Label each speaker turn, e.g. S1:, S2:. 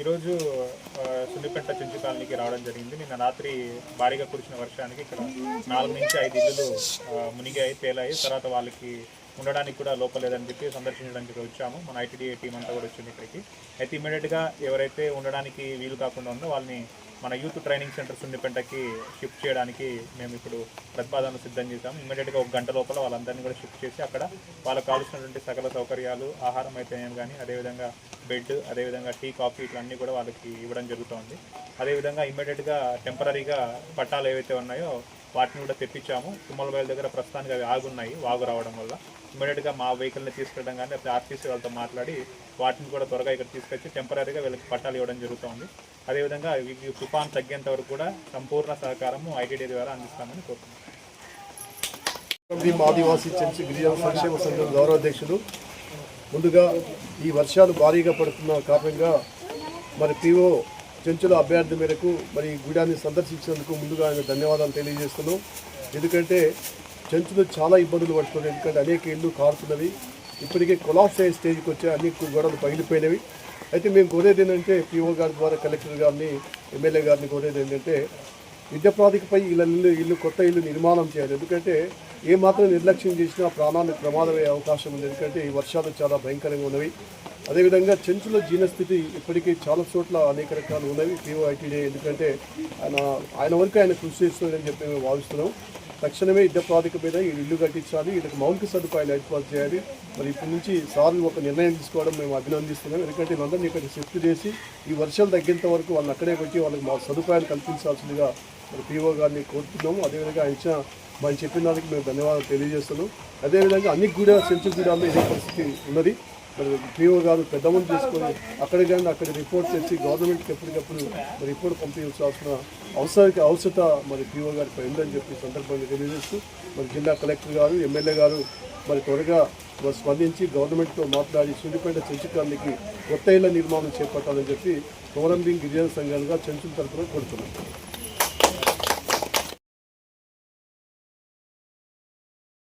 S1: ఈరోజు ఆ, సున్నిపెంట చెంచు కాలనీకి రావడం జరిగింది. నిన్న రాత్రి భారీగా కురిసిన వర్షానికి ఇక్కడ నాలుగు నుంచి ఐదు ఇల్లులు మునిగాయి తేలాయి. తర్వాత వాళ్ళకి ఉండడానికి కూడా లోపలేదని చెప్పి సందర్శించడానికి ఇక్కడ వచ్చాము. మన ఐటీడీఏ టీం అంతా కూడా వచ్చింది ఇక్కడికి. అయితే ఇమీడియట్గా ఎవరైతే ఉండడానికి వీలు కాకుండా ఉందో వాళ్ళని మన యూత్ ట్రైనింగ్ సెంటర్ సున్నిపెంటకి షిఫ్ట్ చేయడానికి మేము ఇప్పుడు ప్రతిపాదనలు సిద్ధం చేశాము. ఇమీడియట్గా ఒక గంట లోపల వాళ్ళందరినీ కూడా షిఫ్ట్ చేసి అక్కడ వాళ్ళకి కావాల్సినటువంటి సకల సౌకర్యాలు ఆహారం అయితే కానీ అదేవిధంగా బెడ్ అదేవిధంగా టీ కాఫీ ఇట్లన్నీ కూడా వాళ్ళకి ఇవ్వడం జరుగుతుంది. అదేవిధంగా ఇమ్మీడియట్గా టెంపరీగా పట్టాలు ఏవైతే ఉన్నాయో వాటిని కూడా తెప్పించాము. తుమ్మలబయలు దగ్గర ప్రస్తుతానికి అవి ఆగున్నాయి వాగు రావడం వల్ల. ఇమీడియట్గా మా వెహికల్ని తీసుకెళ్ళడం కానీ లేకపోతే ఆర్టీసీ వాళ్ళతో మాట్లాడి వాటిని కూడా త్వరగా ఇక్కడ తీసుకొచ్చి టెంపరీగా వీళ్ళకి పట్టాలు ఇవ్వడం జరుగుతుంది. అదేవిధంగా తుఫాన్ తగ్గేంత వరకు కూడా సంపూర్ణ సహకారము ఐటీడీ ద్వారా అందిస్తామని కోరుతున్నాం
S2: ఆదివాసీ చెంచి గిరిజన సంక్షేమ సంఘం ముందుగా ఈ వర్షాలు భారీగా పడుతున్న కారణంగా మరి పీఓ చెంచుల అభ్యర్థి మేరకు మరి గుడాన్ని సందర్శించినందుకు ముందుగా ఆయన ధన్యవాదాలు తెలియజేస్తున్నాం. ఎందుకంటే చెంచులు చాలా ఇబ్బందులు పడుతున్నాయి. ఎందుకంటే అనేక ఇళ్ళు కారుతున్నవి. ఇప్పటికే కొలాప్స్ అయ్యే స్టేజ్కి వచ్చే అన్ని గొడవలు పగిలిపోయినవి. అయితే మేము కోరేది ఏంటంటే పిఓ గారి ద్వారా కలెక్టర్ గారిని ఎమ్మెల్యే గారిని కోరేది ఏంటంటే యుద్ధ ప్రాతికపై ఇళ్ళ ఇల్లు ఇల్లు కొత్త ఇల్లు నిర్మాణం చేయాలి. ఎందుకంటే ఏ మాత్రం నిర్లక్ష్యం చేసినా ప్రాణానికి ప్రమాదమయ్యే అవకాశం ఉంది. ఎందుకంటే ఈ వర్షాలు చాలా భయంకరంగా ఉన్నవి. అదేవిధంగా చెంచుల జీర్ణస్థితి ఇప్పటికీ చాలా చోట్ల అనేక రకాలు ఉన్నవి. పీఓఐటీడీ ఎందుకంటే ఆయన ఆయన వరకు ఆయన కృషి చేస్తుందని చెప్పి మేము భావిస్తున్నాం. తక్షణమే యుద్ధ ప్రాతిక మీద ఈ ఇల్లు కట్టించాలి. వీళ్ళకి మౌలిక సదుపాయాలు ఏర్పాటు చేయాలి. మరి ఇప్పటి నుంచి సార్లు ఒక నిర్ణయం తీసుకోవడం మేము అభినందిస్తున్నాం. ఎందుకంటే వీళ్ళందరినీ ఇక్కడ షిఫ్ట్ చేసి ఈ వర్షాలు తగ్గేంత వరకు వాళ్ళని అక్కడే పెట్టి వాళ్ళకి మా సదుపాయాలు కల్పించాల్సిందిగా మరి పీఓ గారిని కోరుతున్నాము. అదేవిధంగా ఆయన ఇచ్చిన మనం చెప్పిన దానికి మేము ధన్యవాదాలు తెలియజేస్తున్నాం. అదేవిధంగా అన్ని కూడా సెంచు గూడాల్లో ఇదే పరిస్థితి ఉన్నది. మరి పీఓ గారు పెద్దమని తీసుకొని అక్కడికి కానీ అక్కడ రిపోర్ట్ చేసి గవర్నమెంట్కి ఎప్పటికప్పుడు మరి రిపోర్ట్ పంపించాల్సిన అవసరానికి అవసరత మరి పీఓ గారికి ఉందని చెప్పి సందర్భంగా తెలియజేస్తూ మరి జిల్లా కలెక్టర్ గారు ఎమ్మెల్యే గారు మరి త్వరగా మరి స్పందించి గవర్నమెంట్తో మాట్లాడి సుండిపేట చెంచుకానికి కొత్త ఇళ్ళ నిర్మాణం చేపట్టాలని చెప్పి కోరంబింగ్ గిరిజన సంఘాలుగా చెంచుల తరఫున కోరుతున్నాం.